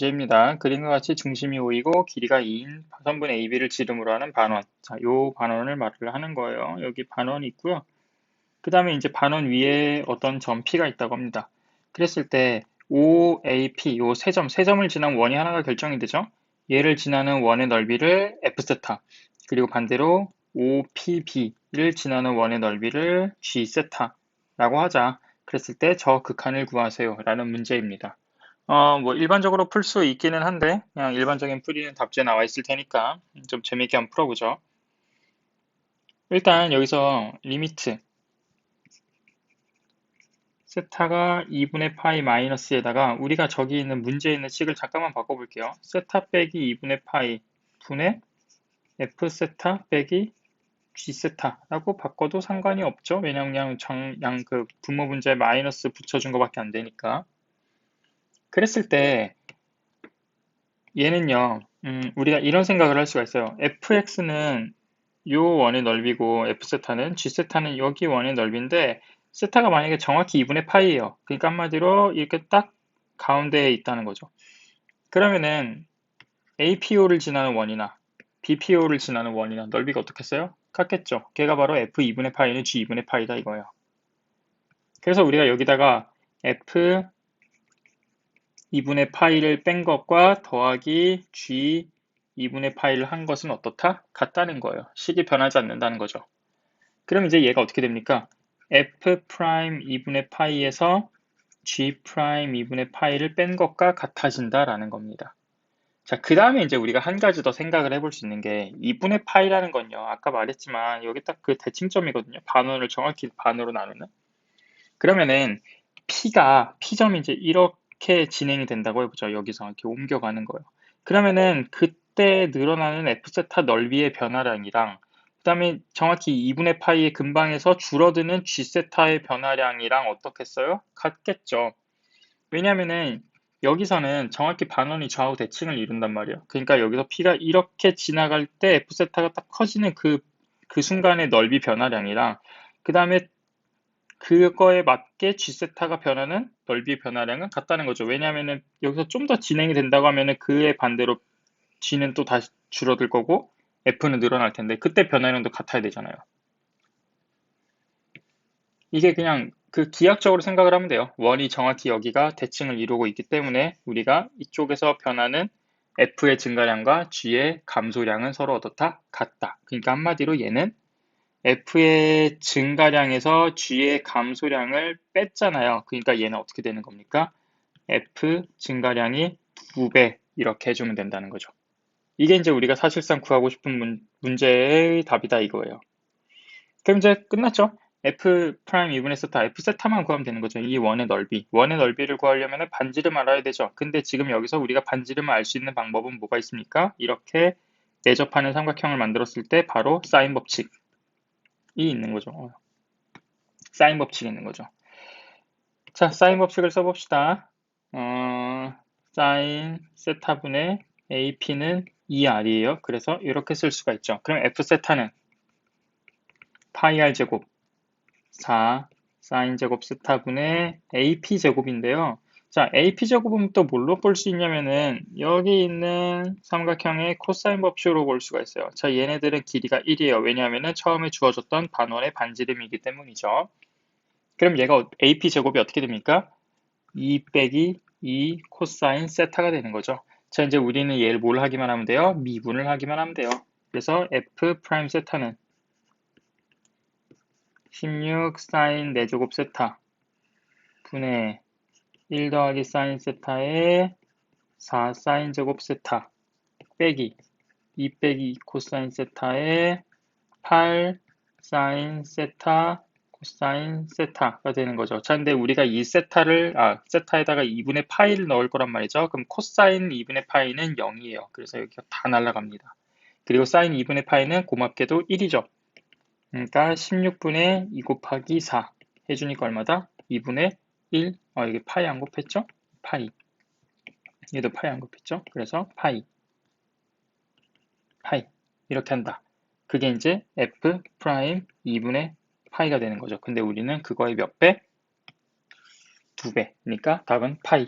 문제입니다. 그림과 같이 중심이 5이고 길이가 2인 선분 AB를 지름으로 하는 반원. 자, 요 반원을 말을 하는 거예요. 여기 반원이 있고요. 그 다음에 이제 반원 위에 어떤 점 P가 있다고 합니다. 그랬을 때 OAP, 요 세 점, 세 점을 지난 원이 하나가 결정이 되죠. 얘를 지나는 원의 넓이를 F세타, 그리고 반대로 OPB를 지나는 원의 넓이를 G세타라고 하자. 그랬을 때 저 극한을 구하세요. 라는 문제입니다. 어, 뭐 일반적으로 풀 수 있기는 한데 그냥 일반적인 풀이는 답지에 나와 있을 테니까 좀 재밌게 한번 풀어보죠. 일단 여기서 리미트 세타가 2분의 파이 마이너스에다가 우리가 저기 있는 문제에 있는 식을 잠깐만 바꿔볼게요. 세타 빼기 2분의 파이 분의 f 세타 빼기 g 세타라고 바꿔도 상관이 없죠. 왜냐면 그냥 그 분모 분자에 마이너스 붙여준 것밖에 안 되니까. 그랬을 때 얘는요, 음, 우리가 이런 생각을 할 수가 있어요. fx는 요 원의 넓이고 f세타는 g세타는 여기 원의 넓이인데 세타가 만약에 정확히 2분의 파이예요. 그러니까 한마디로 이렇게 딱 가운데에 있다는 거죠. 그러면은 APO를 지나는 원이나 BPO를 지나는 원이나 넓이가 어떻겠어요? 같겠죠. 걔가 바로 F 2분의 파이는 G 2분의 파이다 이거예요. 그래서 우리가 여기다가 F 2분의 파이를 뺀 것과 더하기 G 2분의 파이를 한 것은 어떻다? 같다는 거예요. 식이 변하지 않는다는 거죠. 그럼 이제 얘가 어떻게 됩니까? f 프라임 2분의 파이에서 g 프라임 2분의 파이를 뺀 것과 같아진다라는 겁니다. 자, 그 다음에 이제 우리가 한 가지 더 생각을 해볼 수 있는 게 2분의 파이라는 건요. 아까 말했지만 여기 딱 그 대칭점이거든요. 반원을 정확히 반으로 나누는. 그러면은 P가 P점이 이제 이렇게 진행이 된다고 해보죠. 여기서 이렇게 옮겨가는 거예요. 그러면은 그때 늘어나는 F세타 넓이의 변화량이랑 그 다음에 정확히 2분의 파이의 근방에서 줄어드는 G세타의 변화량이랑 어떻겠어요? 같겠죠. 왜냐면은 여기서는 정확히 반원이 좌우 대칭을 이룬단 말이에요. 그러니까 여기서 P가 이렇게 지나갈 때 F세타가 딱 커지는 그, 그 순간의 넓이 변화량이랑 그 다음에 그거에 맞게 G세타가 변하는 넓이 변화량은 같다는 거죠. 왜냐하면 여기서 좀 더 진행이 된다고 하면은 그에 반대로 G는 또 다시 줄어들 거고 F는 늘어날 텐데 그때 변화량도 같아야 되잖아요. 이게 그냥 그 기하학적으로 생각을 하면 돼요. 원이 정확히 여기가 대칭을 이루고 있기 때문에 우리가 이쪽에서 변하는 F의 증가량과 G의 감소량은 서로 어떻다? 같다. 그러니까 한마디로 얘는 F의 증가량에서 G의 감소량을 뺐잖아요. 그러니까 얘는 어떻게 되는 겁니까? F 증가량이 2배 이렇게 해주면 된다는 거죠. 이게 이제 우리가 사실상 구하고 싶은 문, 문제의 답이다 이거예요. 그럼 이제 끝났죠? f 프라임 2분의 세타, f 세타만 구하면 되는 거죠. 이 원의 넓이. 원의 넓이를 구하려면 반지름 알아야 되죠. 근데 지금 여기서 우리가 반지름을 알 수 있는 방법은 뭐가 있습니까? 이렇게 내접하는 삼각형을 만들었을 때 바로 사인 법칙이 있는 거죠. 사인 법칙이 있는 거죠. 자, 사인 법칙을 써봅시다. 어, 사인 세타분의 AP는 2R이에요. 그래서 이렇게 쓸 수가 있죠. 그럼 F세타는 파이 R 제곱 4 사인 제곱 세타분의 AP 제곱인데요. 자, AP 제곱은 또 뭘로 볼 수 있냐면은 여기 있는 삼각형의 코사인 법칙으로 볼 수가 있어요. 자, 얘네들은 길이가 1이에요. 왜냐하면은 처음에 주어졌던 반원의 반지름이기 때문이죠. 그럼 얘가 AP 제곱이 어떻게 됩니까? 2 빼기 2 코사인 세타가 되는 거죠. 자, 이제 우리는 얘를 뭘 하기만 하면 돼요? 미분을 하기만 하면 돼요. 그래서 f 프라임 세타는 16 사인 4제곱 세타 분의 1 더하기 사인 세타의 4 사인 제곱 세타 빼기 2 빼기 2 코사인 세타의 8 사인 세타 코사인 세타가 되는 거죠. 자, 근데 우리가 이 세타를, 아, 세타에다가 2분의 파이를 넣을 거란 말이죠. 그럼 코사인 2분의 파이는 0이에요. 그래서 여기가 다 날라갑니다. 그리고 사인 2분의 파이는 고맙게도 1이죠. 그러니까 16분의 2 곱하기 4 해주니까 얼마다? 2분의 1, 어, 이게 파이 안 곱했죠? 파이. 얘도 파이 안 곱했죠? 그래서 파이. 파이. 이렇게 한다. 그게 이제 f 프라임 2분의 파이가 되는 거죠. 근데 우리는 그거의 몇 배? 두 배니까 답은 파이.